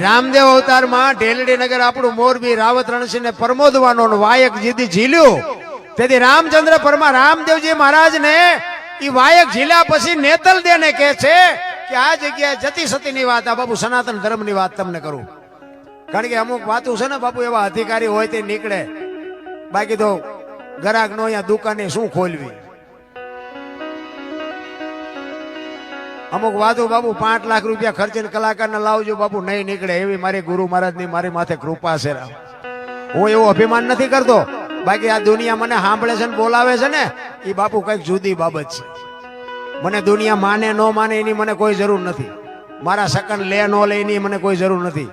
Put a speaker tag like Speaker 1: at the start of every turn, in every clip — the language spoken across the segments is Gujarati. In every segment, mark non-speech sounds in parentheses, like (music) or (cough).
Speaker 1: રામદેવ અવતારમાં ઢેલડી નગર આપણું મોરબી રાવત રણસિંહ ને પરમોદવાનો વાયક જીદી ઝીલ્યું. તેથી રામચંદ્ર પરમા રામદેવજી મહારાજ ને એ વાયક ઝીલ્યા પછી નેતલ દેને કે છે કે આ જગ્યાએ જતી સતીની વાત, આ બાપુ સનાતન ધર્મની વાત તમને કરું. કારણ કે અમુક વાતો છે ને બાપુ, એવા અધિકારી હોય તે નીકળે. બાકી તો ગરાક નો અહીંયા દુકાને શું ખોલવી? અમુક વાતો બાપુ પાંચ લાખ રૂપિયા ખર્ચીને કલાકારને લાવજો બાપુ નહીં નીકળે. એવી મારી ગુરુ મહારાજની મારી માથે કૃપા છે હું એવું અભિમાન નથી કરતો. બાકી આ દુનિયા મને સાંભળે છે ને બોલાવે છે ને એ બાપુ કંઈક જુદી બાબત છે. મને દુનિયા માને, ન માને, એની મને કોઈ જરૂર નથી. મારા સકન લે, ન લે, એની મને કોઈ જરૂર નથી.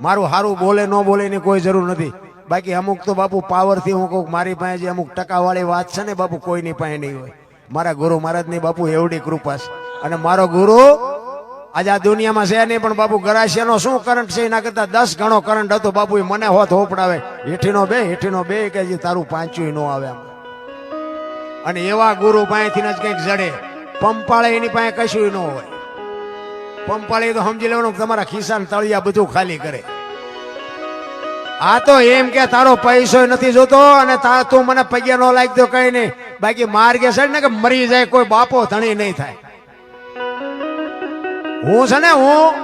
Speaker 1: મારું સારું બોલે, ન બોલે, એની કોઈ જરૂર નથી. બાકી અમુક તો બાપુ પાવરથી હું કહું મારી પાસે જે અમુક ટકાવાળી વાત છે ને, બાપુ કોઈની પાસે નહીં હોય. મારા ગુરુ મહારાજની બાપુ એવડી કૃપા છે. અને મારો ગુરુ આજે આ દુનિયામાં છે નહીં, પણ બાપુ ગરાસિયાનો શું કરંટ છે? એના કરતા દસ ગણો કરંટ હતો બાપુ, એ મને હોત હોપડાવે. હેઠીનો બે હેઠીનો બે, કે જે તારું પાંચું નો આવે અને એવા ગુરુ પાસેથી જ કંઈક જડે. પંપાળે એની પાસે કશું ન હોય. પંપાળે તો સમજી લેવાનું તમારા ખિસ્સા તળિયા બધું ખાલી કરે. આ તો એમ કે તારો પૈસો નથી જોતો અને તા મને પૈયા ન લાગતો કઈ નહીં. બાકી માર્ગે છે ને કે મરી જાય કોઈ બાપો ધણી નહીં થાય. હું છે ને હું?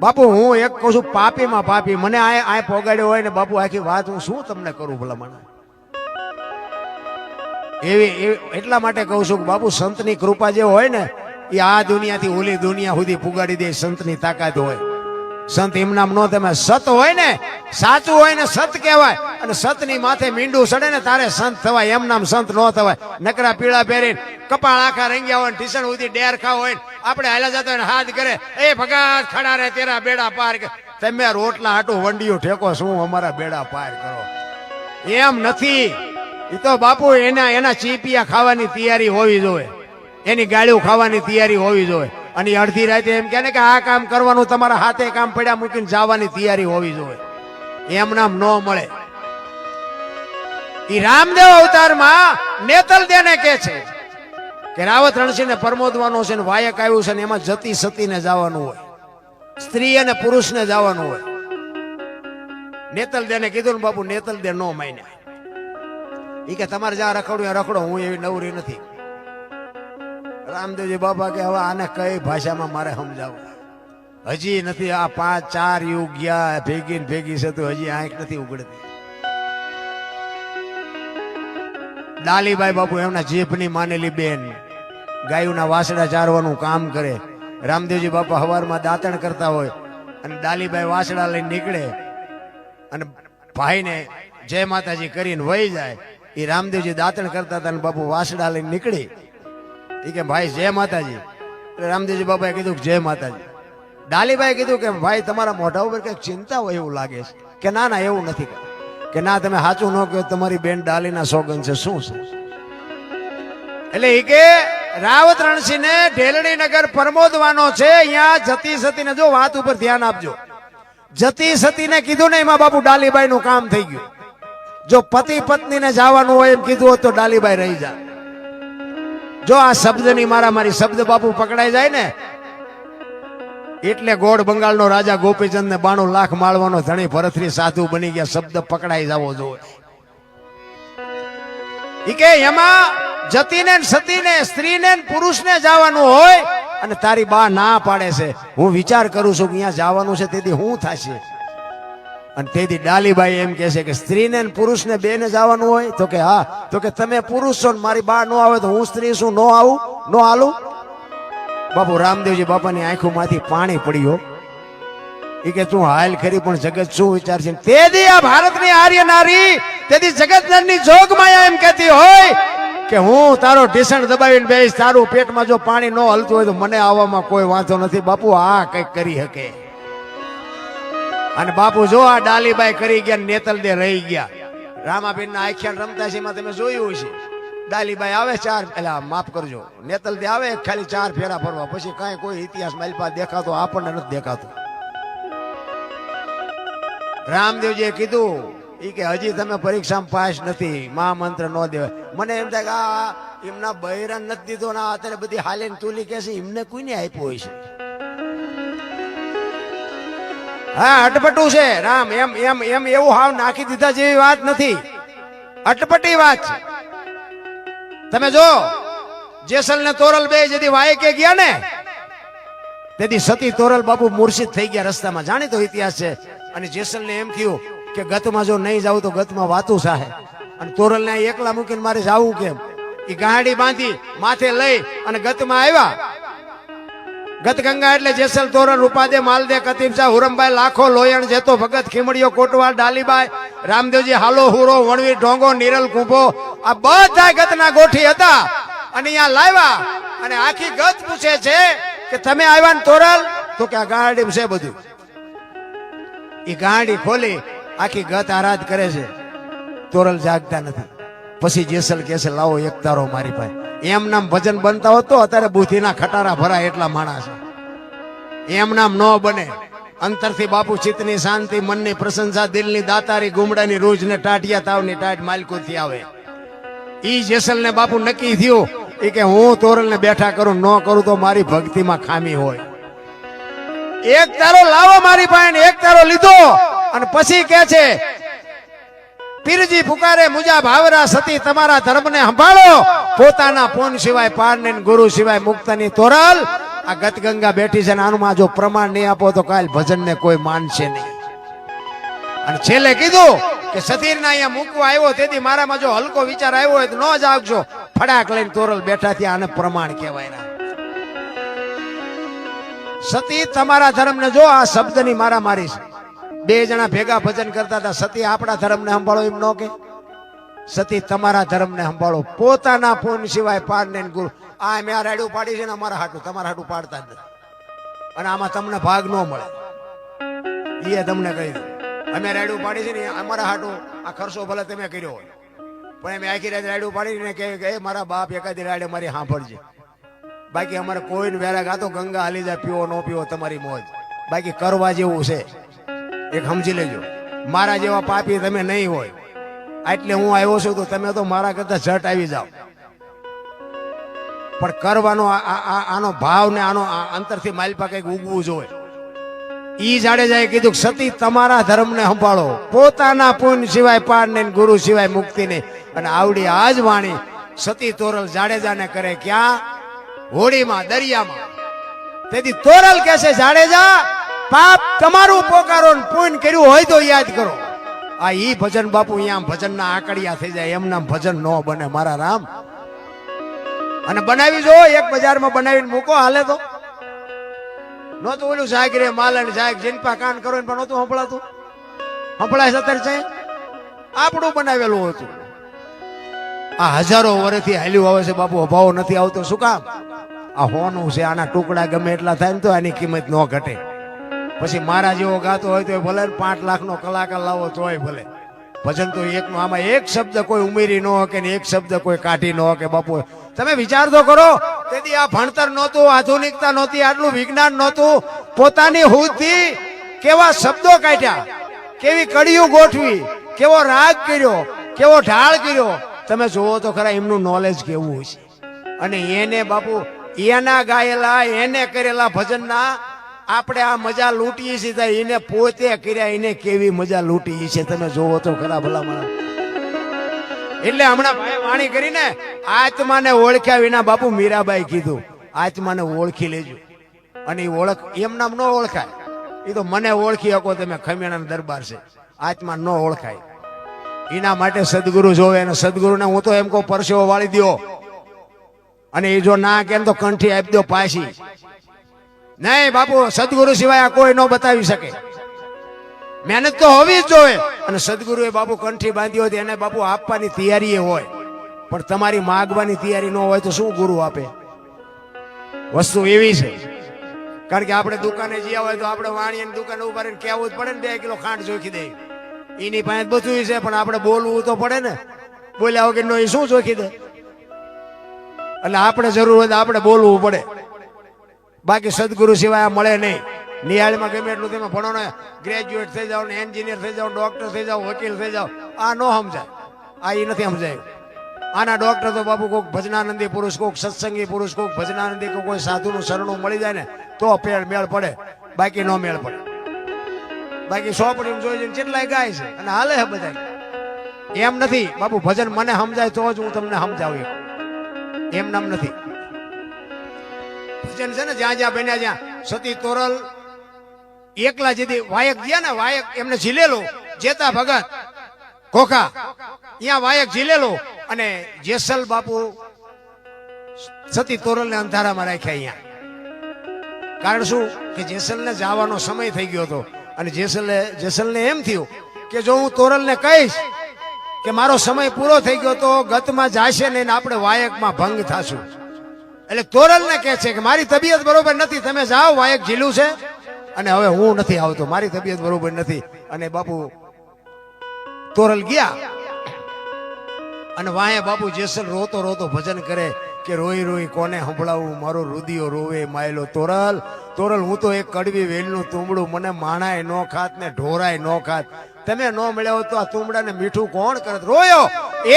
Speaker 1: બાપુ, હું એક કહું છું, પાપીમાં પાપી. મને આ આ પોગાડ્યો હોય ને બાપુ, આખી વાત હું શું તમને કરું ભલા મને એવી એટલા માટે કહું છું કે બાપુ, સંતની કૃપા જે હોય ને, એ આ દુનિયાથી ઓલી દુનિયા સુધી પુગાડી દે, સંતની તાકાત હોય. સંત એમ નામ નો તમે સત હોય ને, સાચું હોય ને સત કહેવાય. અને સતની માથે મીંડું સડે ને તારે સંત થવાય એમ નામ સંત નો થવાય. નકરા પીળા પહેરીને કપાળ આખા રંગ્યા હોય ટીશન ડેર ડેરખા હોય આપણે હાલા જતા હોય ને હાથ કરે એ ભગાત ખડા રે તેરા બેડા પાર કર." તમે રોટલા હાટું વંડિયું ઠેકો, શું અમારા બેડા પાર કરો? એમ નથી. એ તો બાપુ એના એના ચીપિયા ખાવાની તૈયારી હોવી જોઈએ. એની ગાળ્યું ખાવાની તૈયારી હોવી જોઈએ. અને અડધી રાતે એમ કહે ને કે આ કામ કરવાનું તમારા હાથે કામ પડ્યા મૂકીને જવાની તૈયારી હોવી જોઈએ. એમ નામ ન મળે. એ રામદેવ અવતારમાં નેતલ દેને કે છે કે રાવત રણસિંહ ને પરમોદવાનો છે ને વાયક આવ્યું છે ને એમાં જતી સતીને જવાનું હોય. સ્ત્રી અને પુરુષને જવાનું હોય. નેતલ દેને કીધું ને બાપુ નેતલ દે નો માન્યા. એ કે તમારે જ્યાં રખડવું રખડો, હું એવી નવરી નથી. રામદેવજી બાપા કે હવે આને કઈ ભાષામાં મારે સમજાવું? હજી નથી, આ પાંચ, ચાર યુગ ગયા, ભેગી ને ભેગી છે તો હજી આંખ નથી ઉગડતી. ડાલીબાઈ બાપુ એમના જીભની માનેલી બેન, ગાયોના વાસડા ચારવાનું કામ કરે. રામદેવજી બાપા હવારમાં દાંતણ કરતા હોય અને ડાલીબાઈ વાસડા લઈને નીકળે અને ભાઈને જય માતાજી કરીને વહી જાય. એ રામદેવજી દાંતણ કરતા હતા અને બાપુ વાસડા લઈને નીકળી. કે ભાઈ, જય માતાજી. એટલે રામદેવજી બાબાએ કીધું જય માતાજી. ડાલીભાઈ કીધું કે ભાઈ, તમારા મોઢા ઉપર કંઈક ચિંતા હોય એવું લાગે છે. કે ના ના, એવું નથી. કે ના, તમે સાચું ન કહો તમારી બેન ડાલીના સોગન છે. શું છે? એટલે એ કે રાવત રણસિંહ ને ઢેલડી નગર પરમોદવાનો છે. અહીંયા જતી સતીને જો વાત ઉપર ધ્યાન આપજો. જતી સતીને કીધું ને એમાં બાપુ ડાલીબાઈ નું કામ થઈ ગયું. જો પતિ પત્નીને જવાનું હોય એમ કીધું હોત તો ડાલીબાઈ રહી જાય. જો આ શબ્દની મારા મારી શબ્દ બાપુ પકડાઈ જાય ને, એટલે ગોળ બંગાળનો રાજા ગોપીચંદ ને બાણું લાખ માળવાનો ધણી ભરતરી સાધુ બની ગયા. શબ્દ પકડાઈ જવો જોઈએ કે એમાં જતીને સતીને, સ્ત્રીને પુરુષને જવાનું હોય અને તારી બા ના પાડે છે. હું વિચાર કરું છું કે અહીંયા જવાનું છે, તેથી હું થશે. અને તેથી ડાલીબાઈ એમ કહે છે કે સ્ત્રીને પુરુષને બેને જવાનું હોય તો કે હા, તો કે તમે પુરુષ છો ને મારી બા નો આવે તો હું સ્ત્રી છું, નો આવું, નો હાલું? બાપુ રામદેવજી બાપાની આંખોમાંથી પાણી પડ્યો એ કે તું હાલ ખરી, પણ જગત શું વિચાર છે તેથી આ ભારતની આર્ય નારી, તેથી જગતની જોગ એમ કહેતી હોય કે હું તારો ઢીસણ દબાવીને બેસ તારું પેટમાં જો પાણી ન હલતું હોય તો મને આવવામાં કોઈ વાંધો નથી. બાપુ આ કંઈક કરી શકે. અને બાપુ જો આ ડાલીબાઈ કરી ગયા નેતલ દે રહી ગયા. રામાબેન ના આખ્યાન રમતા છે તમે જોયું હશે. ડાલીબાઈ આવે ચાર, એટલે માફ કરજો. નેતલ દે આવે, ખાલી ચાર ફેરા ફરવા. પછી કાંઈ કોઈ ઇતિહાસ માલપા દેખાતો, આપણને નથી દેખાતો. રામદેવજીએ કીધું એ કે હજી તમે પરીક્ષામાં પાસ નથી મહામંત્ર ન દેવાય. મને એમ થાય કે આ એમના બૈરાન નથી દીધો ને અત્યારે બધી હાલે તુલી કે છે, એમને કોઈને આપ્યો હોય છે હા, અટપટું છે. રામ, એમ એમ એમ, એવું હાવ નાખી દીધા જેવી વાત નથી. અટપટી વાત છે. તમે જો, જેસલ ને તોરલ બે જેથી વાયકે ગયા ને, તેથી સતી તોરલ બાપુ મૂર્છિત થઈ ગયા રસ્તામાં. જાણીતો ઇતિહાસ છે. અને જેસલ ને એમ થયું કે ગતમાં જો નહીં જાવ તો ગતમાં વાતું સાહે. અને તોરલ ને એકલા મૂકીને મારે જાવું કેમ? એ ગાડી બાંધી માથે લઈ અને ગતમાં આવ્યા. ગત ગંગા એટલે જેસલ તોરણ, રૂપાદે, માલદે, કતીબસા હુરમભાઈ લાખો, લોયણ, જેતો ભગત ખીમડીયો કોટવાલ ડાલીબાઈ, રામદેવજી, હાલો, હુરો વણવીર ઢોંગો, નિરલ, કુંભો, આ બધા ગતના ગોઠી હતા. અને અહીંયા લાવ્યા અને આખી ગત પૂછે છે કે તમે આવ્યા ને તોરલ? તો કે આ ગાડી છે બધું. એ ગાડી ખોલી, આખી ગત આરાધ કરે છે. તોરલ જાગતા નથી. પછી જેસલ કેસલ લાવો, એક તારો મારી પાસે. એમ નામ ભજન બનતા હોત તો અત્યારે બુદ્ધિના ખટારા ભરાય એટલા માણસ. એમ નામ ન બને. અંતરથી બાપુ ચિત્તની શાંતિ, મનની પ્રશંસા, દિલની દાતારી, ગુમડાની રોજ ને ટાટિયા, તાવની ટાટ માલકુથી આવે. ઈ જેસલ ને બાપુ નક્કી થયું એ કે હું તોરલ ને બેઠા કરું, ન કરું તો મારી ભક્તિમાં ખામી હોય. એક તારો લાવો મારી પાસે ને એક તારો લીધો. અને પછી કે છે પીરજી પુકારે, મુજા ભાવરા સતી, તમારા ધર્મને સંભાળો. પોતાના પોન સિવાય પારને ગુરુ સિવાય મુક્તની તોરલ, આ ગતગંગા બેઠી છે આનુમાં આનું જો પ્રમાણ નહીં આપો તો કાલ ભજનને કોઈ માનશે નહીં. અને છેલ્લે કીધું કે સતીર અહીંયા મૂકવા આવ્યો, તેથી મારામાં જો હલકો વિચાર આવ્યો હોય તો ન જ આવજો. ફડાક લઈને તોરલ બેઠા થયા આને પ્રમાણ કહેવાય સતી, તમારા ધર્મને જો આ શબ્દની મારા મારી છે. બે જણા ભેગા ભજન કરતા હતા. સતી આપણા ધર્મને સંભાળો એમ ન કે. સતી તમારા ધર્મને સંભાળો. પોતાના પૂન સિવાય પારને ને ગુરુ. આ મેં આ રાડ્યું પાડી છે ને અમારા હાટું. તમારા હાટું પાડતા જ અને આમાં તમને ભાગ ન મળે. એ તમને કહી દઉં અમે રાડ્યું પાડી છે ને અમારા હાટું. આ ખર્ચો ભલે તમે કર્યો હોય. પણ એમ આખી રાત રાડ્યું પાડીને કહે કે મારા બાપ એકાદી રાડે મારી સાંભળજે. બાકી અમારે કોઈને વેરા ગાતો ગંગા હાલી જાય, પીવો ન પીવો તમારી મોજ. બાકી કરવા જેવું છે. એક સમજી લેજો. મારા જેવા પાપી તમે નહીં હોય. એટલે હું આવ્યો છું તો તમે તો મારા કરતા ઝટ આવી જાઓ. પણ કરવાનો આનો ભાવ ને આનો અંતરથી માલપા કંઈક ઉગવું જોઈએ. ઈ જાડેજાએ કીધું સતી તમારા ધર્મને સંભાળો. પોતાના પુન સિવાય પાર ને ગુરુ સિવાય મુક્તિ નહીં. અને આવડી આજ વાણી સતી તોરલ જાડેજાને કરે ક્યાં? હોળીમાં દરિયામાં. તેથી તોરલ કહેશે જાડેજા પાપ તમારું પોકારો ને પુણ્ય કર્યું હોય તો યાદ કરો. આ ઈ ભજન બાપુ અહીંયા ભજનના આકડિયા થઈ જાય, એમના ભજન ન બને, મારા રામ. અને બનાવી જો, એક બજારમાં બનાવીને મૂકો, હાલે તો. નહોતું ઓલું સાગરે માલણ સાગ જીનપા કાન કરો પણ નહોતું સંભળાતું. સંભળાય સતર છે આપણું બનાવેલું હતું. આ હજારો વર્ષથી હાલ્યું આવે છે બાપુ, અભાવ નથી આવતો, શું કામ? આ હોનું છે, આના ટુકડા ગમે એટલા થાય ને તો આની કિંમત ન ઘટે. પછી મારા જેવો ગાતો હોય તો ભલે ને પાંચ લાખનો કલાકાર લાવો તોય ભલે. ભજન તો એકનો આમાં એક શબ્દ કોઈ ઉમેરી ન કે ને એક શબ્દ કોઈ કાઢી ન કે બાપુ, તમે વિચાર તો કરો, તેથી આ ભણતર નહોતું, આધુનિકતા નહોતી, આટલું વિજ્ઞાન નહોતું. પોતાની હુદથી કેવા શબ્દો કાઢ્યા? કેવી કડીઓ ગોઠવી? કેવો રાગ કર્યો? કેવો ઢાળ કર્યો? તમે જુઓ તો ખરા એમનું નોલેજ કેવું હોય છે અને એને બાપુ, એના ગાયેલા, એને કરેલા ભજનના આપણે આ મજા લૂંટીએ છીએ એને પોતે કર્યા, એને કેવી મજા લૂંટીએ છે તમે જોવો તો ખરા ભલા મારા એટલે હમણાં ભાઈ વાણી કરીને આત્માને ઓળખ્યા વિના બાપુ મીરાબાઈ કીધું, આત્માને ઓળખી લેજો. અને એ ઓળખ, એમ નામ ન ઓળખાય. એ તો મને ઓળખી શકો તમે ખમેણા દરબાર છે. આત્મા ન ઓળખાય. એના માટે સદગુરુ જોવે અને સદગુરુને હું તો એમ કહું, પરસેવો વાળી દ્યો. અને એ જો ના કેમ તો કંઠી આપી દો પાછી. નહીં બાપુ, સદગુરુ સિવાય કોઈ ન બતાવી શકે. મહેનત તો હોવી જ જોઈએ. અને સદગુરુએ બાપુ કંઠી બાંધી હોય એને બાપુ આપવાની તૈયારી હોય. પણ તમારી માગવાની તૈયારી ન હોય તો શું ગુરુ આપે? વસ્તુ એવી છે. કારણ કે આપણે દુકાને જ્યાં હોય તો આપણે વાણીની દુકાને ઊભા રહીને કહેવું જ પડે ને, બે કિલો ખાંડ જોખી દે. એની પાસે બધું છે, પણ આપણે બોલવું તો પડે ને. બોલ્યા વગર નો એ શું જોખી દે? એટલે આપણે જરૂર હોય તો આપણે બોલવું પડે. બાકી સદગુરુ સિવાય મળે નહીં. નિહાળમાં ગમે એટલું તમે ભણો ને ગ્રેજ્યુએટ થઈ જાઓ ને એન્જિનિયર થઈ જાઓ ડોક્ટર થઈ જાઓ, વકીલ થઈ જાઓ, આ ન સમજાય. આ એ નથી સમજાય. આના ડોક્ટર તો બાપુ કોઈક ભજનાનંદી પુરુષ, કોઈક સત્સંગી પુરુષ, કોઈક ભજનાનંદી કોઈ સાધુનું શરણું મળી જાય ને, તો પેળ મેળ પડે. બાકી નો મેળ પડે. બાકી સોપડી જોઈ જઈને કેટલાય ગાય છે. અને હાલે છે બધા એમ નથી. બાપુ ભજન મને સમજાય તો જ હું તમને સમજાવું. એમ નામ નથી. ભજન છે ને, જ્યાં જ્યાં બન્યા જ્યાં સતી તોરલ, એકલા જેથી વાયક ગયા ને, વાયક એમને ઝીલેલો, જેતા ભગત કોખા અહીંયા વાયક ઝીલેલો અને જેસલ બાપુ સતી તોરલ ને અંધારામાં રાખ્યા અહીંયા કારણ શું? કે જેસલને જવાનો સમય થઈ ગયો હતો. અને જેસલે, જેસલને એમ થયું કે જો હું તોરલને કહીશ કે મારો સમય પૂરો થઈ ગયો તો ગતમાં જાશે ને આપણે વાયકમાં ભંગ થાશું. એટલે તોરલને કે છે કે મારી તબિયત બરોબર નથી, તમે જાઓ વાયક ઝીલું છે. અને હવે હું નથી આવતો, મારી તબિયત બરોબર નથી. અને બાપુ તોરલ ગયા. અને વાંહે બાપુ જેસલ રોતો રોતો ભજન કરે કે રોઈ રોઈ કોને સંભળાવું? મારો રુદિયો રોવે માયલો તોરલ. તોરલ, હું તો એક કડવી વેલનું તુંબડું, મને માણાય નો ખાત ને ઢોરાય નો ખાત. તમે નો મળ્યા તો આ તુમડાને મીઠું કોણ કરત રોયો.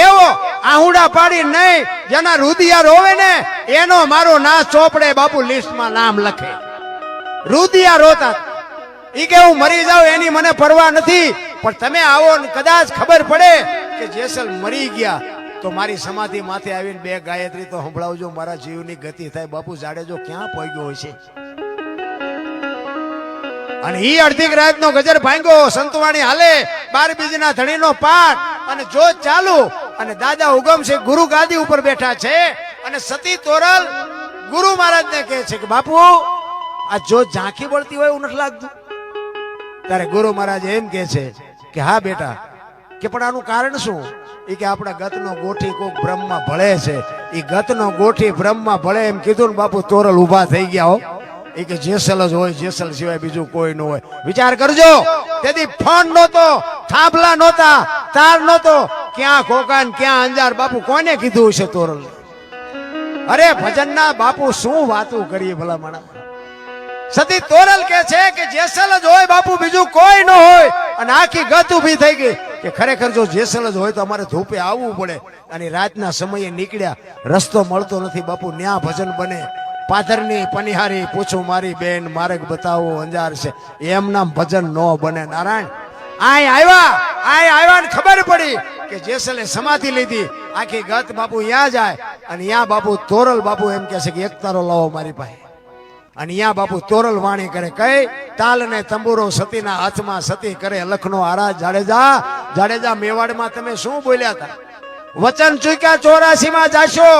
Speaker 1: એવો આહુડા પાડી નહીં, જેના રુદિયા રોવે ને, એનો મારો ના ચોપડે બાપુ લિસ્ટમાં નામ લખે. રુદિયા રોતા. ઈ કે હું મરી જાઉં, એની મને પરવા નથી. પણ તમે આવો ને કદાચ ખબર પડે કે જેસલ મરી ગયા, તો મારી સમાધિ માથે આવીને બે ગાયત્રી તો સંભળાવજો, મારા જીવની ગતિ થાય. બાપુ જાડેજો ક્યાં પહોંચ્યો હોય છે? અને ઈ અડધી રાતનો ગજર ભાંગ્યો, સંતવાણી હાલે બાર બીજના ધણીનો પાઠ અને જો ચાલુ, અને દાદા ઉગમ છે, ગુરુ ગાદી ઉપર બેઠા છે, અને સતી તોરલ ગુરુ મહારાજને કહે છે કે, બાપુ, આ જો ઝાંખી બળતી હોય એવું નથી લાગતું. ત્યારે ગુરુ મહારાજ એમ કે છે કે, હા બેટા, કે પણ આનું કારણ શું? એ કે આપણા ગતનો ગોઠી કોક બ્રહ્મમાં ભળે છે. એ ગતનો ગોઠી બ્રહ્મમાં ભળે એમ કીધું ને બાપુ, તોરલ ઊભા થઈ ગયા હો. એ કે જેસલ જ હોય, જેસલ સિવાય બીજું કોઈ ન હોય. વિચાર કરજો. તેથી ફંડ નહોતો, થાંભલા નહોતા, તાર નહોતો. ક્યાં ખોકા ક્યાં અંજાર, બાપુ કોને કીધું હશે તોરલ? અરે ભજનના બાપુ શું વાતું કરીએ ભલા માણા સતી તોરલ કે છે કે જેસલ જ હોય, બાપુ બીજું કોઈ ન હોય. અને આખી ગત ઊભી થઈ ગઈ કે ખરેખર જો જેસલ જ હોય તો અમારે ધૂપે આવવું પડે. અને રાતના સમયે નીકળ્યા, રસ્તો મળતો નથી, બાપુ ન્યા ભજન બને. પાથરની પનિહારી પૂછું, મારી બેન માર્ગ બતાવો, અંજાર છે. એમ નામ ભજન નો બને. નારાયણ, આય આવ્યા આય આવ્યા ખબર પડી કે જેસલે સમાધિ લીધી. આખી ગત બાપુ ત્યાં જાય અને ત્યાં બાપુ તોરલ બાપુ એમ કે છે કે, એક તારો લાવો મારી પાસે. અને અહીંયા બાપુ તોરલ વાણી કરે, કઈ? તાલ ને તંબુરો સતીના હાથમાં સતી કરે, લખનો આરા જાડેજા જાડેજા મેવાડમાં તમે શું બોલ્યા હતા વચન ચૂક્યા ચોરાસી માં જાશો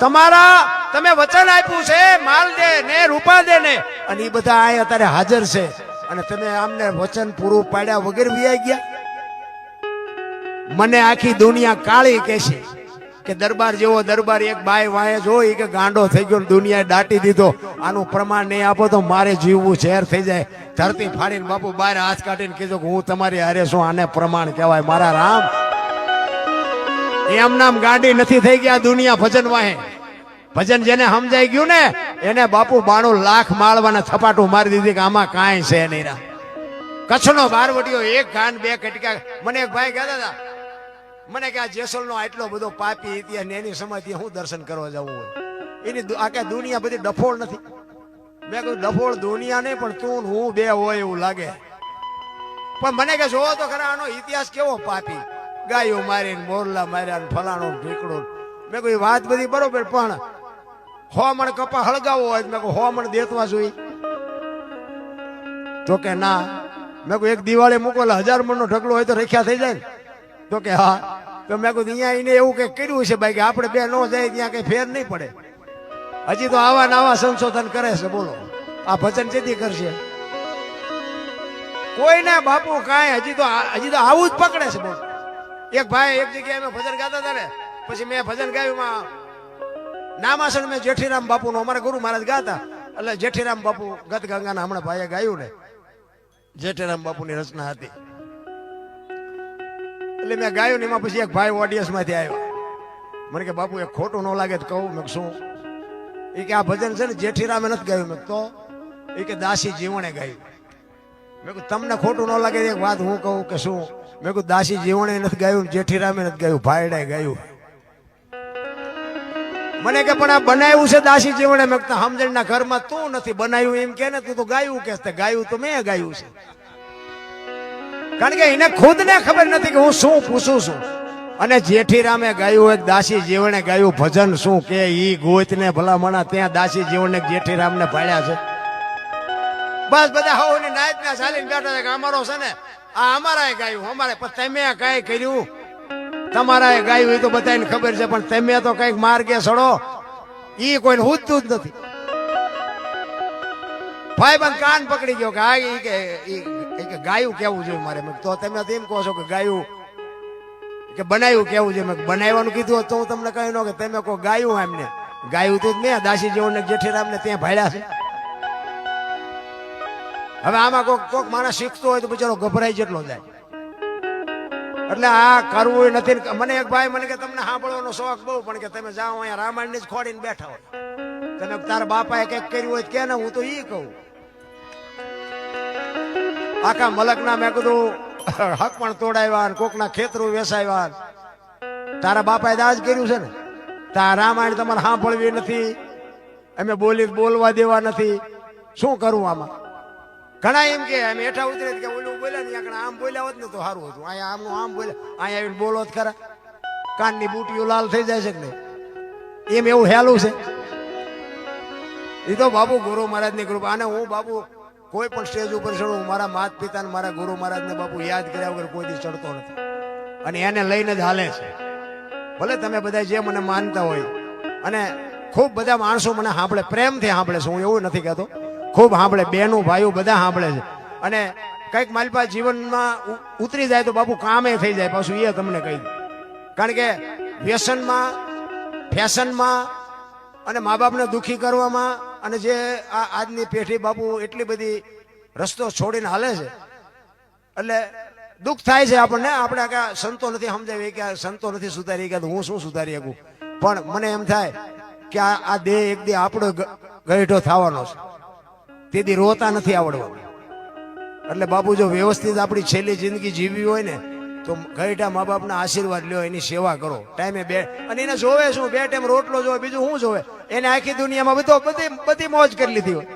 Speaker 1: તમારા, તમે વચન આપ્યું છે, માલ દે ને રૂપા દે ને. અને એ બધા અહીં અત્યારે હાજર છે. અને તમે આમને વચન પૂરું પાડ્યા વગર વ્યાઈ ગયા? મને આખી દુનિયા કાળી કહેશે કે દરબાર જેવો દરબાર એક બાય વાય જોઈ કે ગાંડો થઈ ગયો દુનિયાએ દાટી દીધો. આનું પ્રમાણ નહીં આપો તો મારે જીવવું ઝેર થઈ જાય. ધરતી ફાડીને બાપુ બહાર હાથ કાઢીને કીધું કે હું તમારી હારે શું આને પ્રમાણ કહેવાય. મારા રામ એમ નામ ગાંડી નથી થઈ ગયા, દુનિયા ભજન વાહે. ભજન જેને સમજાઈ ગયું ને, એને બાપુ બાણું લાખ માળવાના થપાટું મારી દીધી કે આમાં કાંઈ છે નહીં કચ્છનો બારવટીયો એક ગાન બે કટકા મને એક ભાઈ કહેતા હતા, મને કે આ જેસલનો આટલો બધો પાપી ઇતિહાસ એની સમાધિ હું દર્શન કરવા જવું હોય? એની આખા દુનિયા બધી ડફોળ નથી. મેં કહ્યું, ડફોળ દુનિયા નહીં, પણ તું હું બે હોય એવું લાગે. પણ મને કે જોવો તો ખરા આનો ઇતિહાસ કેવો પાપી? ગાયો મારીને મોરલા માર્યા ને ફલાણો ઢીકડો મેં કોઈ વાત બધી બરોબર, પણ હો મણ કપા હળગાવો હોય મેં કહું હો મણ દેતવા જોઈ તો કે, ના. મેં કહ્યું, એક દિવાળી મૂકો હજાર મણનો ઢગલો હોય તો રખ્યા થઈ જાય ને. તો કે, હા. તો મેં કીધું અહીંયા એને એવું કંઈક કર્યું છે ભાઈ, કે આપણે બે ન જાય, ત્યાં કઈ ફેર નહીં પડે. હજી તો આવા નવા સંશોધન કરે છે, બોલો. આ ભજન જેથી કરશે. કોઈને બાપુ કાંઈ હજી તો હજી તો આવું જ પકડે છે, બોલો. એક ભાઈ એક જગ્યાએ મેં ભજન ગાતા હતા ને, પછી મેં ભજન ગાયું નામાસણ મેં જેઠીરામ બાપુનું, અમારા ગુરુ મહારાજ ગાતા. એટલે જેઠીરામ બાપુ ગત ગંગાના હમણાં ભાઈએ ગાયું ને, જેઠીરામ બાપુની રચના હતી. એટલે મેં ગાયું ને એમાં પછી એક ભાઈ ઓડિયન્સમાંથી આવ્યો. મને કે, બાપુ એ ખોટું ન લાગે તો કહું. મેં શું? એ કે, આ ભજન છે ને જેઠીરામે નથી ગાયું. મેં તો? એ કે, દાસી જીવણે ગાયું. મેં તમને ખોટું ન લાગે એક વાત હું કહું કે શું? મેં કહું દાસી જીવણે નથી ગાયું જેઠીરામે નથી ગાયું ભાઈડાએ ગાયું. મને કે, પણ આ બનાવ્યું છે દાસી જીવણે? મેં સમજણના ઘરમાં તું નથી બનાવ્યું, એમ કે ને, તું તો ગાયું કે છે. ગાયું તો મેં ગાયું છે. કારણ કે એને ખુદને ખબર નથી કે હું શું પૂછું છું. અને જેઠીરામે ગાયું એક દાસી જીવણે ગાયું, ભજન શું કે ઈ ગોતને ભલામણા ત્યાં દાસી જીવણને જેઠીરામને ભાળ્યા છે. બસ બધા હોઉં નાયત ના ચાલીને બેઠા છે, કે અમારો છે ને આ અમારાએ ગાયું, અમારે, પણ તમે કઈ કર્યું? તમારાએ ગાયું એ તો બધાને ખબર છે, પણ તમે તો કંઈક માર્ગે સડો ઈ કોઈને હુજતું જ નથી. ભાઈ પણ કાન પકડી ગયો કે આ કે કે ગાયું કેવું જોઈએ મારે? તો તમે તો એમ કહો છો કે ગાયું, કે બનાવ્યું કેવું છે મેં બનાવવાનું કીધું તો હું તમને કહ્યું ન કે, તમે કહો ગાયું એમને ગાયું તો જ મેં, દાસી જેવું ને જેઠીરામને ત્યાં ભાડ્યા છે. હવે આમાં કોક કોક માણસ શીખતો હોય તો બિચારો ગભરાઈ જેટલો જાય. એટલે આ કરવું નથી મને એક ભાઈ મને કે તમને સાંભળવાનો શોખ બહુ, પણ કે તમે જાઓ અહીંયા રામાયણની જ ખોડીને બેઠા હોય. તમે તારા બાપાએ કંઈક કર્યું હોય કે ને, હું તો એ કહું. આખા મલકના મેં કીધું, (laughs) હક પણ તોડાવ્યા કોકના ખેતરું વેસાવ્યા. તારા બાપાએ દાજ કર્યું છે ને. તારા રામાયણ તમારે સાંભળવી નથી. અમે બોલી બોલવા દેવા નથી. શું કરવું આમાં? ઘણા એમ કે એમ હેઠા ઉતરે કે ઓલું બોલ્યા ને આગળ આમ બોલ્યા હોત ને તો સારું હતું. અહીંયા આમનું આમ બોલ્યા. અહીંયા આવીને બોલો જ ખરા. કાનની બુટીઓ લાલ થઈ જાય છે કે નહીં? એમ એવું હેલું છે. એ તો બાબુ ગુરુ મહારાજની કૃપા. અને હું બાબુ કોઈ પણ સ્ટેજ ઉપર ચડું મારા માત પિતા મારા ગુરુ મહારાજને બાપુ યાદ કર્યા વગર કોઈ દી ચડતો નથી. અને એને લઈને જ હાલે છે. ભલે તમે બધા જે મને માનતા હોય. અને ખૂબ બધા માણસો મને સાંભળે, પ્રેમથી સાંભળે છે. હું એવું નથી કહેતો. ખૂબ સાંભળે, બેનું, ભાઈઓ બધા સાંભળે છે. અને કંઈક મારી પાસે જીવનમાં ઉતરી જાય તો બાપુ કામે થઈ જાય, પાછું એ તમને કહી દઉં. કારણ કે વ્યસનમાં, ફેશનમાં અને મા બાપને દુઃખી કરવામાં અને જે આ આજની પેઢી બાપુ એટલી બધી રસ્તો છોડીને હાલે છે, એટલે દુઃખ થાય છે આપણને. આપણે કે સંતો નથી સમજાવી કે સંતો નથી સુધારી કે હું શું સુધારી શકું? પણ મને એમ થાય કે આ દેહ એક દે આપણો ગ- થવાનો છે. તેથી રોતા નથી આવડવા. એટલે બાપુ જો વ્યવસ્થિત આપણી છેલ્લી જિંદગી જીવવી હોય ને, તો ગઈઠા મા બાપના આશીર્વાદ લ્યો, એની સેવા કરો. ટાઈમે બે અને એને જોવે શું? બે ટાઈમ રોટલો જોવે, બીજું શું જોવે? એને આખી દુનિયામાં બધો બધી બધી મોજ કરી લીધી હોય.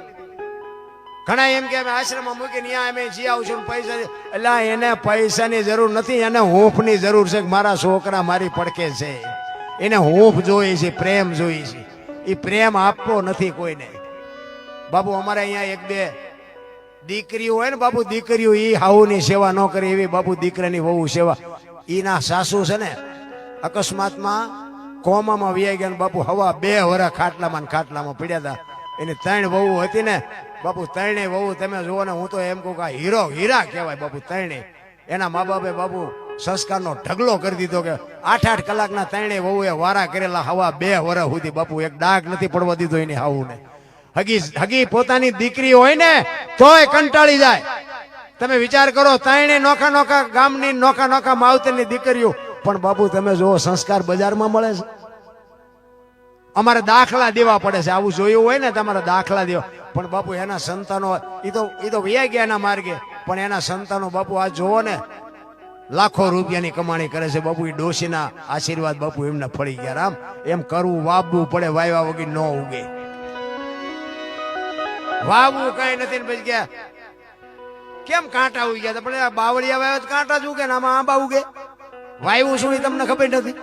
Speaker 1: ઘણા એમ કે અમે આશ્રમમાં મૂકીને ત્યાં અમે જી આવશું પૈસા એટલે એને પૈસાની જરૂર નથી, એને હૂંફની જરૂર છે કે મારા છોકરા મારી પડકે છે. એને હૂંફ જોઈએ છે, પ્રેમ જોઈએ છે. એ પ્રેમ આપવો નથી કોઈને. બાબુ, અમારે અહીંયા એક બે દીકરીઓ હોય ને બાપુ દીકરીઓ એ હાઉની સેવા ન કરે એવી બાપુ દીકરાની વહુ સેવા. એના સાસુ છે ને, અકસ્માતમાં કોમામાં વ્યાઈ ગયા બાપુ હવા બે વરા ખાટલામાં ખાટલામાં પડ્યા હતા એની ત્રણ વહુ હતી ને બાપુ ત્રણેય વહુ તમે જુઓ ને, હું તો એમ કહું કે હીરો હીરા કહેવાય બાપુ ત્રણેય. એના મા બાપે બાપુ સંસ્કારનો ઢગલો કરી દીધો કે આઠ આઠ કલાકના ત્રણેય વહુએ વારા કરેલા હવા બે વરા સુધી બાપુ એક ડાઘ નથી પડવા દીધો એની હાવુને હગી હગી પોતાની દીકરી હોય ને, તોય કંટાળી જાય. તમે વિચાર કરો તાણે નોખા નોખા ગામની, નોખા નોખા માવતરની દીકરીઓ. પણ બાપુ, તમે જુઓ, સંસ્કાર બજારમાં મળે છે. અમારે દાખલા દેવા પડે છે. આવું જોયું હોય ને, તમારે દાખલા દેવા. પણ બાપુ, એના સંતાનો એ તો એ તો વ્યા ગયા એના માર્ગે. પણ એના સંતાનો, બાપુ, આ જોવો ને, લાખો રૂપિયાની કમાણી કરે છે. બાપુ એ ડોશીના આશીર્વાદ બાપુ એમને ફળી ગયા. રામ, એમ કરવું વાવવું પડે, વાયવા વગર ન ઉગે. વાવવું કઈ નથી ને પછી ગયા. કેમ કાંટા ઉગી ગયા? પણ બાવળિયા વાવ્યા કાંટા જ ઉગે ને આમાં આંબા ઉગે. વાયવું શું તમને ખબર નથી?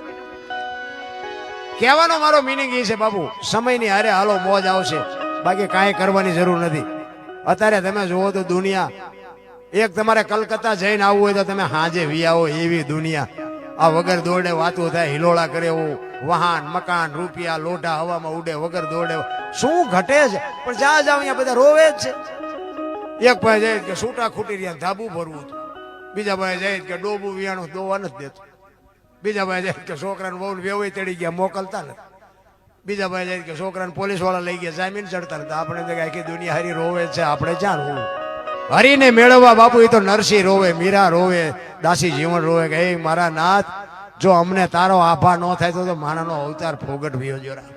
Speaker 1: કહેવાનો મારો મિનિંગ એ છે, બાપુ, સમયની હારે હાલો મોજ આવશે. બાકી કાંઈ કરવાની જરૂર નથી. અત્યારે તમે જુઓ તો દુનિયા, એક તમારે કલકત્તા જઈને આવવું હોય તો તમે હાજે વી આવો એવી દુનિયા. આ વગર દોડે વાતો થાય, હિલોળા કરે એવું. વાહન, મકાન, રૂપિયા, લોઢા, હવામાં ઉડે, વગર દોડે. શું ઘટે છે? પણ જા જાવ અહીંયા બધા રોવે જ છે. એક ભાઈ જાય કે સૂટા ખૂટી રહ્યા, ધાબુ ભરવું હતું. બીજા ભાઈ જાય કે ડોબું વિયાણું દોવા નથી દેતું. બીજા ભાઈ જાય કે છોકરાને બહુ વેવાઈ તેડી ગયા, મોકલતા નથી. બીજા ભાઈ જાય કે છોકરાને પોલીસવાળા લઈ ગયા, જામીન ચડતા નથી. આપણે તો આખી દુનિયા હરી રોવે છે, આપણે ક્યાં રોવું? હરીને મેળવવા બાપુ એ તો નરસિંહ રોવે, મીરા રોવે, દાસી જીવન રોવે કે એ મારા નાથ જો અમને તારો આભા ન થાય તો માણાનો અવતાર ફોગટ ભયો જોરા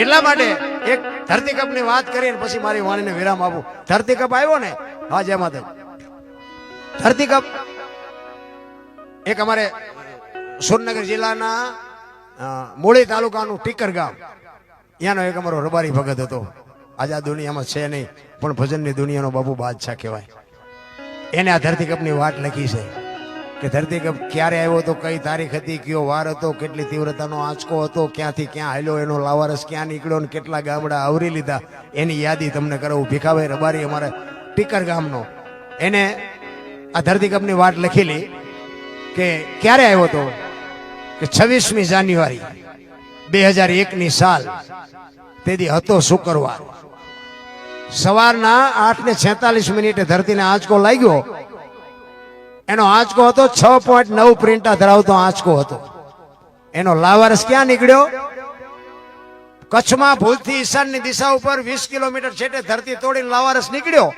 Speaker 1: એટલા માટે એક ધરતીકપની વાત કરીને પછી મારી વાણીને વિરામ આપું. ધરતીકપ આવ્યો ને? હા, જય માતા ધરતીકપ એક અમારે સુરનગર જિલ્લાના મૂળી તાલુકાનું ટીકર ગામ. ત્યાંનો એક અમારો રબારી ભગત હતો. આજ આ દુનિયામાં છે નહીં, પણ ભજનની દુનિયાનો બાપુ બાદશાહ કહેવાય. એને આ ધરતીકપની વાત લખી છે. કે ધરતીકપ ક્યારે આવ્યો હતો, કઈ તારીખ હતી, કયો વાર હતો, કેટલી તીવ્રતાનો આંચકો હતો, ક્યાંથી ક્યાં હાલ્યો, એનો લાવારસ ક્યાં નીકળ્યો ને કેટલા ગામડા આવરી લીધા, એની યાદી તમને કરાવું. ભીખાભાઈ રબારી અમારે ટીકર ગામનો, એને આ ધરતીકપની વાટ લખેલી કે ક્યારે આવ્યો હતો? કે છવ્વીસમી જાન્યુઆરી બે હજાર એકની સાલ, તેથી હતો શુક્રવાર. સવારના આઠ ને છેતાલીસ મિનિટે ધરતીને આંચકો લાગ્યો એનો આંચકો હતો, છ પોઈન્ટ નવ પ્રિન્ટા ધરાવતો આંચકો હતો. એનો લાવારસ ક્યાં નીકળ્યો? કચ્છમાં ભૂલથી ઈશાનની દિશા ઉપર વીસ કિલોમીટર છેટે ધરતી તોડીને લાવારસ નીકળ્યો.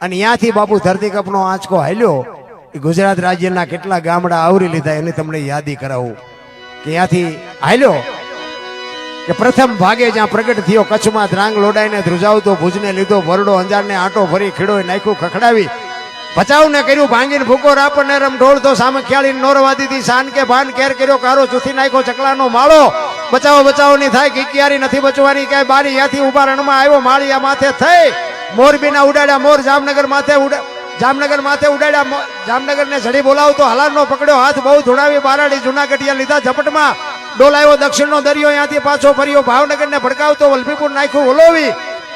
Speaker 1: અને ત્યાંથી બાપુ ધરતીકપનો આંચકો હાલ્યો. એ ગુજરાત રાજ્યના કેટલા ગામડા આવરી લીધા એની તમને યાદી કરાવું. કે ત્યાંથી હાલ્યો. કે પ્રથમ ભાગે જ્યાં પ્રગટ થયો, કચ્છમાં ધ્રાંગ લોડાઈને ધ્રુજાવતો ભુજને લીધો ભરડો અંજારને આંટો ભરી ખીડોય નાખ્યું, ખખડાવી. બચાવને કર્યું ભાંગીને ભૂકો રાપને રમ ઢોળતો સામે ખ્યાળી નોરવા દીધી શાન કે ભાન કેર કર્યો, કારો ચૂથી નાખ્યો, ચકલાનો માળો. બચાવો બચાવો ની થાય કિકિયારી નથી બચવાની, ક્યાંય બારી ત્યાંથી ઊભા રણમાં આવ્યો, માળિયા માથે થઈ. મોરબીના ઉડાડ્યા, મોર જામનગર માથે ઉડા, જામનગર માથે ઉડાડ્યા જામનગરને ઝડી બોલાવતો હાલારનો પકડ્યો, હાથ બહુ ધોડાવી બારાડી જુનાગઢિયા લીધા ઝપટમાં. ડોલાયો દક્ષિણનો દરિયો ત્યાંથી પાછો ફર્યો, ભાવનગરને ભડકાવતો, વલભીપુર નાખ્યું, ઓલોવી.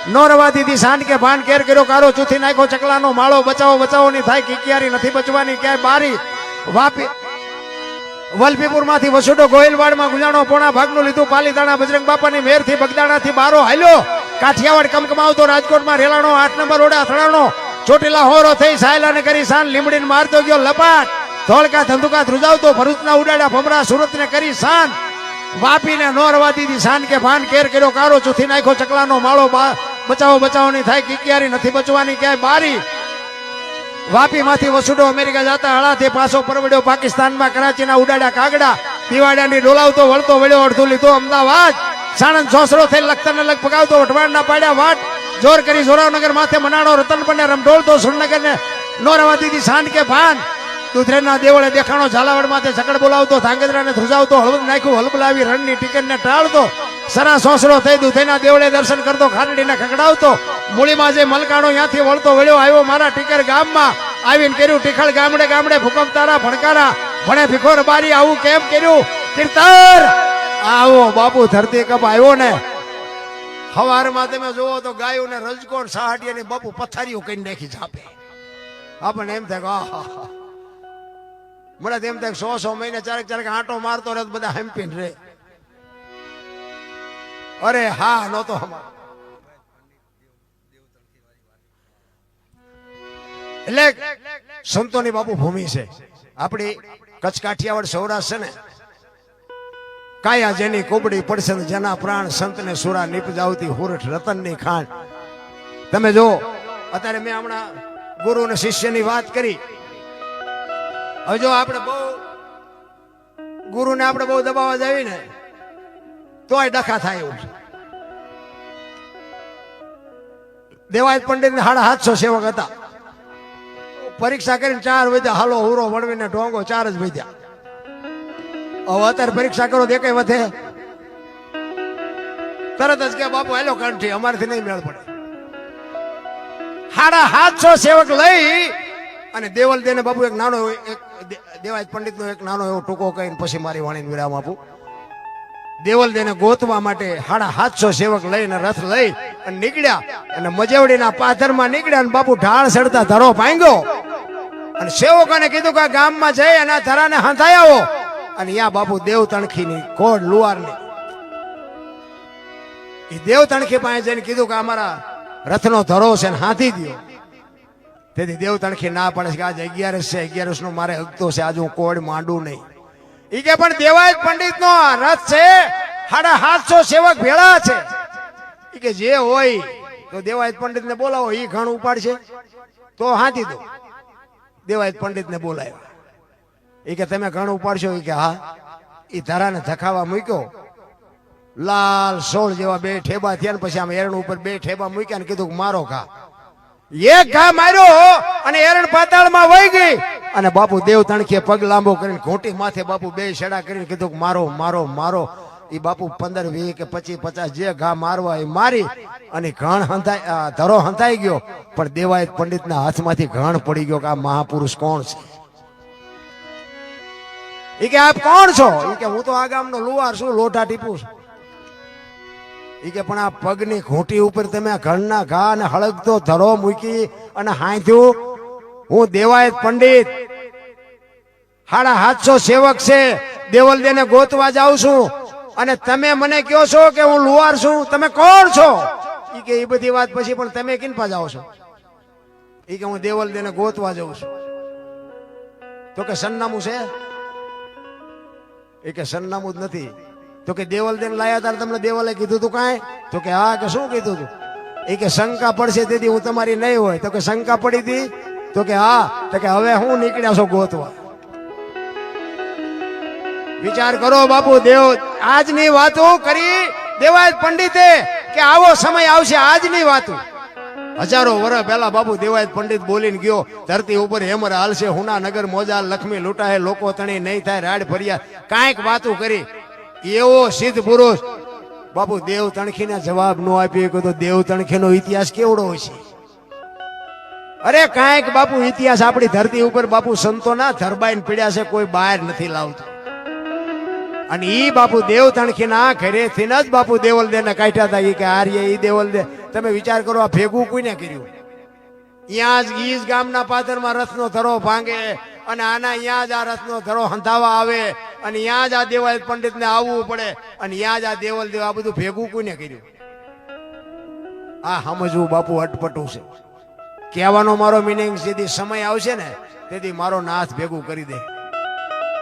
Speaker 1: નો રવા દીધી સાંજ કે ભાન કેર કર્યો, કારો ચૂથી નાખ્યો, ચકલાનો માળો બચાવો બચાવો ની થાય, કિકિયારી નથી બચવાની, ક્યાંય બારી વાપી વલભીપુરમાંથી વસુડો ગોહિલવાડમાં ગુજાણો પોણા ભાગનું લીધું, પાલીતાણા બજરંગ બાપાની મેરથી બગદાણા થી બારો હાલ્યો, કાઠિયાવાડ કમકમાવતો રાજકોટમાં રેલાણો, આઠ નંબર ઓડા અથડાણો, ચોટીલા હોરો થઈ સાયલાને કરી સાન, લીમડીને મારતો ગયો, લપાટ, ધોળકા ધંધુકા ધ્રુજાવતો, ભરૂચના ઉડાડ્યા ભમરા સુરતને કરી સાન, વાપીને નો રવા દીધી સાન કે ભાન કેર કર્યો, કારો ચૂથી નાખ્યો, ચકલાનો માળો બા- બચાવો બચાવની થાય, કિકિયારી નથી બચવાની, ક્યાંય બારી વાપી માંથી વસુડો અમેરિકા જતા હળાથી પાછો પરવડ્યો પાકિસ્તાનમાં, કરાચીના ઉડાડ્યા કાગડા, દિવાળાની ડોલાવતો, વળતો, વળ્યો, અડધું લીધો, અમદાવાદ, સાણંદ સોસરો થઈ લખતરને લગ પગાવતો વઢવાણના પાડ્યા વાટ, જોર કરી જોરાવનગર માથે મનાડો રતન રમઢોળતો સુરનગરને નો રવા દીધી સાંજ કે ભાન દુધરેના દેવળે દેખાણો ઝાલાવાડ સકડ બોલાવતો, ધાંગધ્રાને ધ્રુજાવતો હળવદ નાખ્યું હલબલાવી રણની ટિકિટને ટાળતો. સરા સોસરો થઈ દુધેના દેવળે દર્શન કરતો ખાંડીને ખકડાવતો મૂળીમાં જે મલકાણો ત્યાંથી વળતો વળ્યો, આવ્યો મારા ટીકર ગામમાં. આવીને કર્યું ટીખળ ગામડે ગામડે ભૂકંપ તારા ભણકારા. ભણે ભીખોર બારી, આવું કેમ કર્યું? કીર્તર આવો બાપુ ધરતી કપ આવ્યો ને. હવારમાં તમે જોવો તો ગાયો ને રજકોટ સહાટીયાની બાપુ પથારીઓ કઈ નાખી છાપે આપણને એમ થાય કે આહા મને તેમ એમ સો સો મહિને ચારેક ચારેક આંટો મારતો રહે બધા હંપીને રે. અરે હા, નહોતો અમારો. એટલે સંતોની બાપુ ભૂમિ છે. આપણી કચ્છ કાઠિયાવાડ સૌરાષ્ટ્ર છે ને? કાયા જેની કોબડી પડશે જેના પ્રાણ સંતને સુરા નીપજાવતી હુરઠ રતનની ખાંડ તમે જો, અત્યારે મેં હમણાં ગુરુ અને શિષ્યની વાત કરી. હવે જો આપણે બહુ ગુરુને આપણે બહુ દબાવવા જાવી ને તોય ડખા થાય એવું છે. દેવાયત પંડિત સાડા સાતસો સેવક હતા. પરીક્ષા કરીને ચાર વધ્યા, હાલો, હુરો, વળવીને ઢોંગો ચાર જ વધ્યા. હવે અત્યારે પરીક્ષા કરો તો કઈ વધે. તરત જ કે, બાપુ, હેલો કંઠી, અમારથી નહીં મેળ પડે. સાડા સાતસો સેવક લઈ અને દેવલ દેને બાપુ એક નાનો એક દેવાજ દેવાયત પંડિત નો એક નાનો એવો ટૂંકો કહીને પછી મારી વાણીને વિરામ આપું. દેવલ દેને ગોતવા માટે સાડા સાતસો સેવક લઈને રથ લઈ અને નીકળ્યા અને મજેવડીના પાથરમાં નીકળ્યા અને બાપુ ઢાળ સડતા ધરો ભાંગ્યો. અને સેવકોને કીધું કે ગામમાં જઈ અને આ ધરાને હંધાઈ આવો. અને યા બાપુ દેવ તણખીની કોડ લુવારની એ દેવ તણખી પાસે જઈને કીધું કે અમારા રથનો ધરો છે ને હાથી દ્યો. તેથી દેવ તણખી ના પડે છે કે આજે અગિયારસ છે અગિયારસ નો મારે હકતો છે, આજે હું કોડ માંડું નહીં. એ કે પણ દેવાય પંડિત નો રથ છે સાડા સાતસો સેવક ભેળા છે. એ કે જે હોય, તો દેવાયત પંડિત ને બોલાવો એ ઘણ ઉપાડશે. તો હાથી દો. દેવાયત પંડિત ને બોલાવ્યા એ કે તમે ઘણ ઉપાડશો? એ કે હા. એ ધરાને ધખાવા મૂક્યો. લાલ સોળ જેવા બે ઠેબા થયા પછી આમ એરણ ઉપર બે ઠેબા મૂક્યા ને કીધું મારો ઘા. એક ઘા માર્યો અને એરણ પાતાળમાં વહી ગઈ. અને બાપુ દેવ તણખીએ પગ લાંબો કરીને ઘોટી માથે બાપુ બે શેડા કરીને કીધું મારો મારો મારો. એ બાપુ પંદર વીસ કે પચીસ, પચાસ જે ઘા મારવા એ મારી, અને ઘણ હંધાઈ ધરો હંધાઈ ગયો. પણ દેવાયત પંડિતના હાથમાંથી ઘણ પડી ગયો કે આ મહાપુરુષ કોણ છે? એ કે આપ કોણ છો? એ કે હું તો આ ગામનો લુવાર છું, લોઢા ટીપું છું. કે પણ આ પગની ઘૂંટી ઉપર તમે ઘરના ઘા અને હળગતો ધરો મૂકી અને હાંધ્યું, હું દેવાયત પંડિત. હાડા હાથસો સેવક છે. દેવલદેને ગોતવા જાઉં છું. અને તમે મને કહો છો કે હું લુવાર છું. તમે કોણ છો? એ કે એ બધી વાત પછી પણ તમે કિનપા જાઓ છો? એ કે હું દેવલદેને ગોતવા જાઉં છું. તો કે સરનામું છે? એ કે સરનામું જ નથી. તો કે દેવલ તેને લાયા તાર તમને દેવલે કીધું તું કાંઈ? તો કે હા, કે શું કીધું તું? એ કે શંકા પડશે તેથી હું તમારી નહીં હોય. તો કે શંકા પડી હતી? તો કે હા, તો કે હવે હું નીકળ્યા છો ગોતવા. વિચાર કરો બાપુ, દેવ આજની વાતો કરી દેવાયત પંડિતે કે આવો સમય આવશે આજની વાતો. હજારો વર્ષ પહેલા બાપુ દેવાયત પંડિત બોલીને ગયો, ધરતી ઉપર હેમર હાલશે હુના નગર મોજા લક્ષ્મી લૂંટાય લોકો તણી નહીં થાય, રાડ ફર્યા. કાંઈક વાતો કરી. એવો સિદ્ધ પુરુષ. બાપુ, દેવ તણખીને જવાબ ન આપી કે તો દેવ તણખીનો ઇતિહાસ કેવડો છે અરે કાંઈક બાપુ, ઇતિહાસ આપણી ધરતી ઉપર બાપુ સંતોના ધરબાઈને પીડ્યા છે, કોઈ બહાર નથી લાવતું. અને ઈ બાપુ દેવ તણખીના ઘરેથી જ બાપુ દેવલ દે કાઢ્યા હતા એ કે આર્ય, ઈ દેવલ દે તમે વિચાર કરો, આ ભેગું કોઈને કર્યું? ત્યાં જ ઈ જ ગામના પાદરમાં રથનો ધરો ભાંગે અને આના અહીંયા જ આ રથનો ધરો હંધાવા આવે અને ત્યાં જ આ દેવાલ પંડિતને આવવું પડે અને અહીંયા જ આ દેવલ દેવ આ બધું ભેગું કોઈને કર્યું? આ સમજવું બાપુ અટપટું છે. કહેવાનો મારો મિનિંગ જેથી સમય આવશે ને, તેથી મારો નાથ ભેગું કરી દે.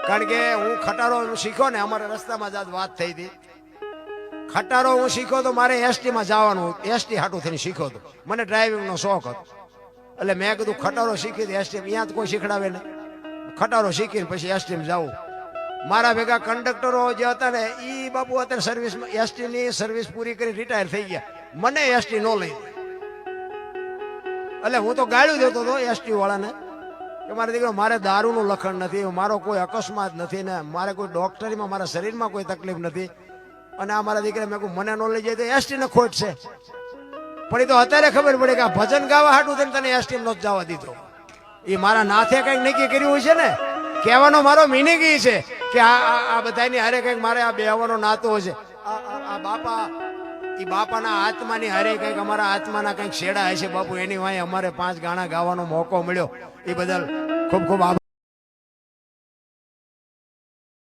Speaker 1: કારણ કે હું ખટારો શીખ્યો ને, અમારા રસ્તામાં જ વાત થઈ હતી. ખટારો હું શીખ્યો તો મારે એસટી માં જવાનું એસટી હાટું થઈને શીખ્યો હતો. મને ડ્રાઇવિંગ નો શોખ હતો. એટલે મેં કીધું, ખટારો શીખી હતી એસટી અહીંયા તો કોઈ શીખડાવે ને ખટારો શીખીને પછી એસટીમાં જાઉં. મારા ભેગા કંડક્ટરો જે હતા ને એ બાપુ અત્યારે સર્વિસ એસટી ની સર્વિસ પૂરી કરી રિટાયર થઈ ગયા. મને એસટી નો લઈ એટલે હું તો ગાળ્યું દેતો હતો એસટી વાળાને કે મારા દીકરો, મારે દારૂનું લખણ નથી, મારો કોઈ અકસ્માત નથી ને, મારે કોઈ ડોક્ટરીમાં, મારા શરીરમાં કોઈ તકલીફ નથી. અને આ મારા દીકરા મેં કહ્યું મને નો લઈ જાય તો એસટી ને ખોટ છે. પણ એ તો અત્યારે ખબર પડે કે આ ભજન ગાવા હાટું થઈને તને એસટી નો જ જવા દીધો. એ મારા નાથે કંઈક નક્કી કર્યું છે ને? કહેવાનો મારો મિનિંગ એ છે કે આ આ- બધાની હારે કંઈક મારે આ બેહવાનો નાતો છે. આ બાપા એ બાપાના આત્માની હારે કંઈક અમારા આત્માના કંઈક છેડા હશે બાપુ. એની વાંહે અમારે પાંચ ગાણા ગાવાનો મોકો મળ્યો. એ બદલ ખૂબ ખૂબ આભાર.